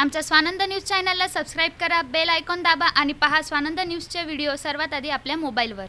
आमच्या स्वानंद न्यूज चॅनलला सबस्क्राईब करा बेल आयकॉन दाबा आणि पहा स्वानंद न्यूजचे व्हिडिओ सर्वात आधी आपल्या मोबाईलवर.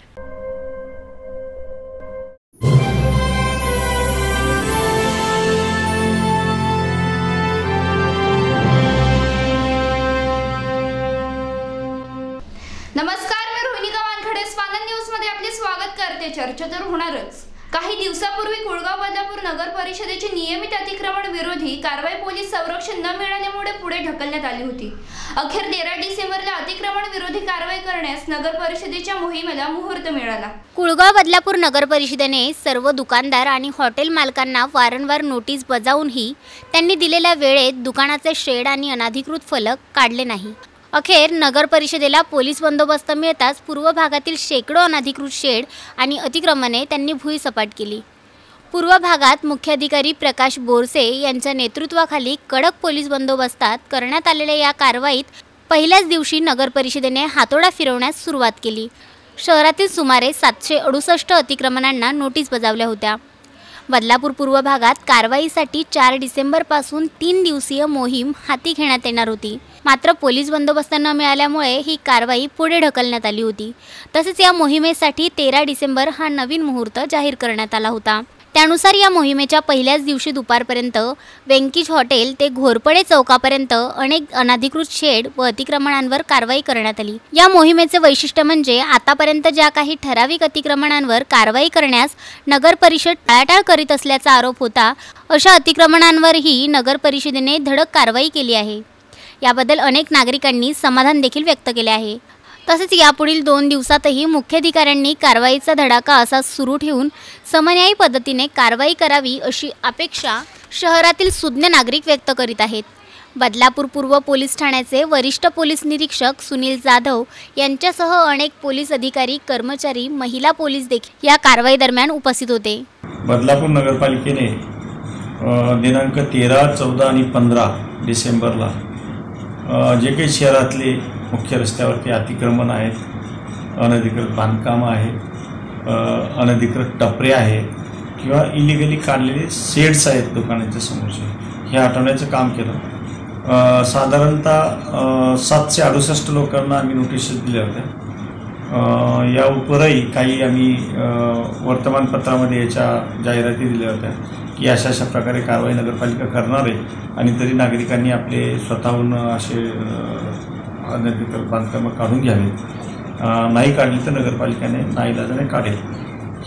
नमस्कार मी रोहिणी गवानखडे स्वानंद न्यूजमध्ये आपले स्वागत करते. चर्चा तर होणारच. काही दिवसापूर्वी कुळगाव बदलापूर नगर परिषदेची नियमित अतिक्रमण विरोधी कारवाई पोलीस संरक्षण न मिळाल्यामुळे पुढे ढकलण्यात आली होती. अखेर तेरा डिसेंबरला अतिक्रमण विरोधी कारवाई करण्यास नगर परिषदेच्या मोहिमेला मुहूर्त मिळाला. कुळगाव बदलापूर नगर परिषदेने सर्व दुकानदार आणि हॉटेल मालकांना वारंवार नोटीस बजावूनही त्यांनी दिलेल्या वेळेत दुकानाचे शेड आणि अनाधिकृत फलक काढले नाही. अखेर नगर परिषदेला पोलीस बंदोबस्त मिळताच पूर्व भागातील शेकडो अनधिकृत शेड आणि अतिक्रमणे त्यांनी भुईसपाट केली. पूर्व भागात मुख्याधिकारी प्रकाश बोरसे यांच्या नेतृत्वाखाली कडक पोलीस बंदोबस्तात करण्यात आलेल्या या कारवाईत पहिल्याच दिवशी नगर परिषदेने हातोडा फिरवण्यास सुरुवात केली. शहरातील सुमारे सातशे अडुसष्ट अतिक्रमणांना नोटीस बजावल्या होत्या. बदलापूर पूर्व भागात कारवाईसाठी चार डिसेंबरपासून तीन दिवसीय मोहीम हाती घेण्यात येणार होती. मात्र पोलीस बंदोबस्त न मिळाल्यामुळे ही कारवाई पुढे ढकलण्यात आली होती. तसेच या मोहिमेसाठी तेरा डिसेंबर हा नवीन मुहूर्त जाहीर करण्यात आला होता. त्यानुसार या मोहिमेच्या पहिल्याच दिवशी दुपारपर्यंत वेंकीज हॉटेल ते घोरपडे चौकापर्यंत अनेक अनाधिकृत शेड व अतिक्रमणांवर कारवाई करण्यात आली. या मोहिमेचे वैशिष्ट्य म्हणजे आतापर्यंत ज्या काही ठराविक अतिक्रमणांवर कारवाई करण्यास नगर परिषद टाळाटाळ करीत असल्याचा आरोप होता अशा अतिक्रमणांवरही नगर परिषदेने धडक कारवाई केली आहे. याबद्दल अनेक नागरिकांनी समाधान देखील व्यक्त केले आहे. तसेच यापुढील दोन दिवसातही मुख्याधिकाऱ्यांनी कारवाईचा धडाका असा सुरू ठेवून समन्यायी पद्धतीने कारवाई करावी अशी अपेक्षा शहरातील सुज्ञ नागरिक व्यक्त करीत आहेत. बदलापूर पूर्व पोलीस ठाण्याचे वरिष्ठ पोलीस निरीक्षक सुनील जाधव यांच्यासह अनेक पोलीस अधिकारी कर्मचारी महिला पोलीस देखील या कारवाई दरम्यान उपस्थित होते. बदलापूर नगरपालिकेने दिनांक तेरा चौदा आणि पंधरा डिसेंबरला जे काही शहरातले मुख्य रस्त्यावरती अतिक्रमण आहेत अनधिकृत बांधकामं आहेत अनधिकृत टपरे आहेत किंवा इलिगली काढलेले सेड्स आहेत दुकानाच्या समोरचे हे हटवण्याचं काम केलं. साधारणतः सातशे अडुसष्ट लोकांना आम्ही नोटीसेस दिल्या होत्या. या उपरही काही आम्ही वर्तमानपत्रामध्ये याच्या जाहिराती दिल्या होत्या. की अशा अशा प्रकारे कारवाई नगरपालिका करणार आहे. आणि तरी नागरिकांनी आपले स्वतःहून असे अनधिकृत बांधकामं काढून घ्यावी. नाही काढली तर नगरपालिकेने नाईलाजाने काढेल.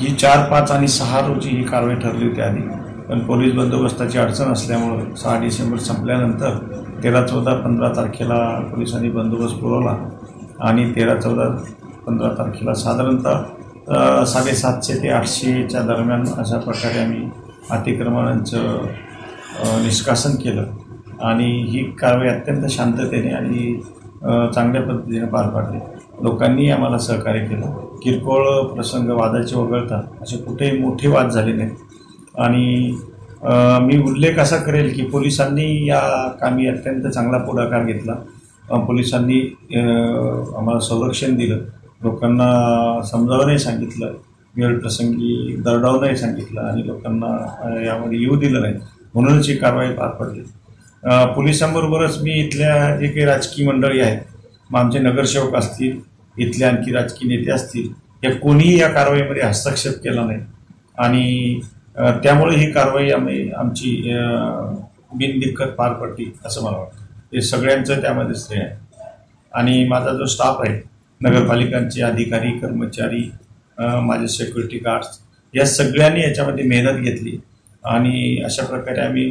ही चार पाच आणि सहा रोजी ही कारवाई ठरली होती आधी. पण पोलीस बंदोबस्ताची अडचण असल्यामुळं सहा डिसेंबर संपल्यानंतर तेरा चौदा पंधरा तारखेला पोलिसांनी बंदोबस्त पुरवला. आणि तेरा चौदा पंधरा तारखेला साधारणतः साडेसातशे ते आठशेच्या दरम्यान अशा प्रकारे आम्ही अतिक्रमणांचं निष्कासन केलं. आणि ही कारवाई अत्यंत शांततेने आणि चांगल्या पद्धतीने पार पाडली. लोकांनी आम्हाला सहकार्य केलं. किरकोळ प्रसंग वादाचे वगळता असे कुठेही मोठे वाद झाले नाहीत. आणि मी उल्लेख असा करेल की पोलिसांनी या कामी अत्यंत चांगला पुढाकार घेतला. पोलिसांनी आम्हाला संरक्षण दिलं. लोकांना समजावूनही सांगितलं. वेळप्रसंगी नाही सांगितलं आणि लोकांना यामध्ये येऊ दिलं नाही. म्हणूनच ही कारवाई पार पडली. पोलिसांबरोबरच मी इथल्या जे काही राजकीय मंडळी आहेत. मग आमचे नगरसेवक असतील इथले आणखी राजकीय नेते असतील या कोणीही या कारवाईमध्ये हस्तक्षेप केला नाही. आणि त्यामुळे ही कारवाई आम्ही आमची बिनदिक्कत पार पडली असं मला वाटतं. हे सगळ्यांचं त्यामध्ये श्रेय आहे. आणि माझा जो स्टाफ आहे नगरपालिकांचे अधिकारी कर्मचारी माझे सिक्युरिटी गार्ड्स या सगळ्यांनी याच्यामध्ये मेहनत घेतली. आणि अशा प्रकारे आम्ही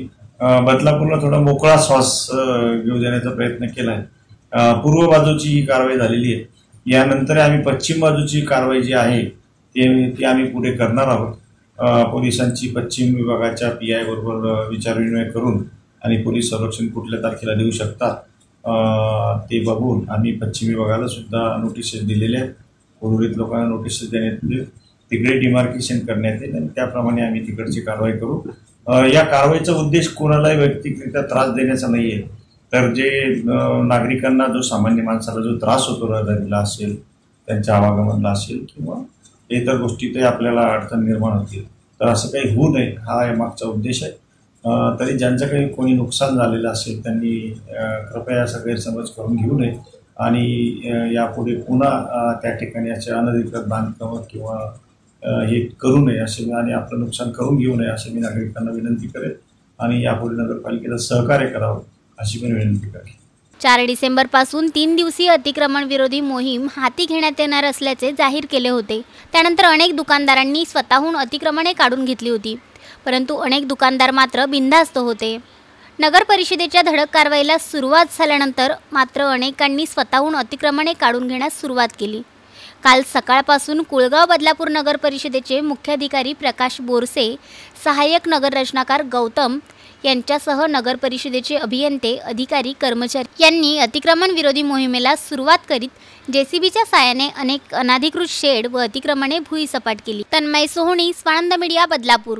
बदलापूरला थोडा मोकळा श्वास घेऊ देण्याचा प्रयत्न केला आहे पूर्व बाजूची ही कारवाई झालेली आहे. यानंतर आम्ही पश्चिम बाजूची कारवाई जी आहे ते ती आम्ही पुढे करणार आहोत. पोलिसांची पश्चिम विभागाच्या पी आय बरोबर विचारविनिमय करून आणि पोलीस संरक्षण कुठल्या तारखेला देऊ शकतात ते बघून आम्ही पश्चिम विभागाला सुद्धा नोटिसेस दिलेल्या आहेत. उर्वरित लोकांना नोटीस देण्यात येईल तिकडे डिमार्केशन करण्यात येईल आणि त्याप्रमाणे आम्ही तिकडची कारवाई करू. या कारवाईचा उद्देश कोणालाही वैयक्तिकरित्या त्रास देण्याचा नाही आहे तर जे नागरिकांना जो सामान्य माणसाला जो त्रास होतो रहदारीला असेल त्यांच्या आवागमनला असेल किंवा इतर गोष्टीतही आपल्याला अडचण निर्माण होतील. तर असं काही होऊ नये हा या मागचा उद्देश आहे. तरी ज्यांचं काही कोणी नुकसान झालेलं असेल त्यांनी कृपया असा गैरसमज करून घेऊ नये. आणि यापुढे पुन्हा त्या ठिकाणी असे अनधिकृत बांधकामं किंवा हे करू नये असे मी आणि आपलं नुकसान करून घेऊ नये असे मी नागरिकांना विनंती करेल आणि यापुढे नगरपालिकेला सहकार्य करावं अशी मी विनंती करेल. चार डिसेंबरपासून तीन दिवसीय अतिक्रमण विरोधी मोहीम हाती घेण्यात येणार असल्याचे जाहीर केले होते. त्यानंतर अनेक दुकानदारांनी स्वतःहून अतिक्रमणे काढून घेतली होती. परंतु अनेक दुकानदार मात्र बिनधास्त होते. नगर परिषदेच्या धडक कारवाईला सुरुवात झाल्यानंतर मात्र अनेकांनी स्वतःहून अतिक्रमणे काढून घेण्यास सुरुवात केली. काल सकाळपासून कुळगाव बदलापूर नगर परिषदेचे मुख्याधिकारी प्रकाश बोरसे सहाय्यक नगर रचनाकार गौतम यांच्यासह नगर परिषदेचे अभियंते अधिकारी कर्मचारी यांनी अतिक्रमण विरोधी मोहिमेला सुरुवात करीत जेसीबीच्या साहाय्याने अनेक अनाधिकृत शेड व अतिक्रमणे भुईसपाट केली. तन्मय सोहणी स्वानंद मीडिया बदलापूर.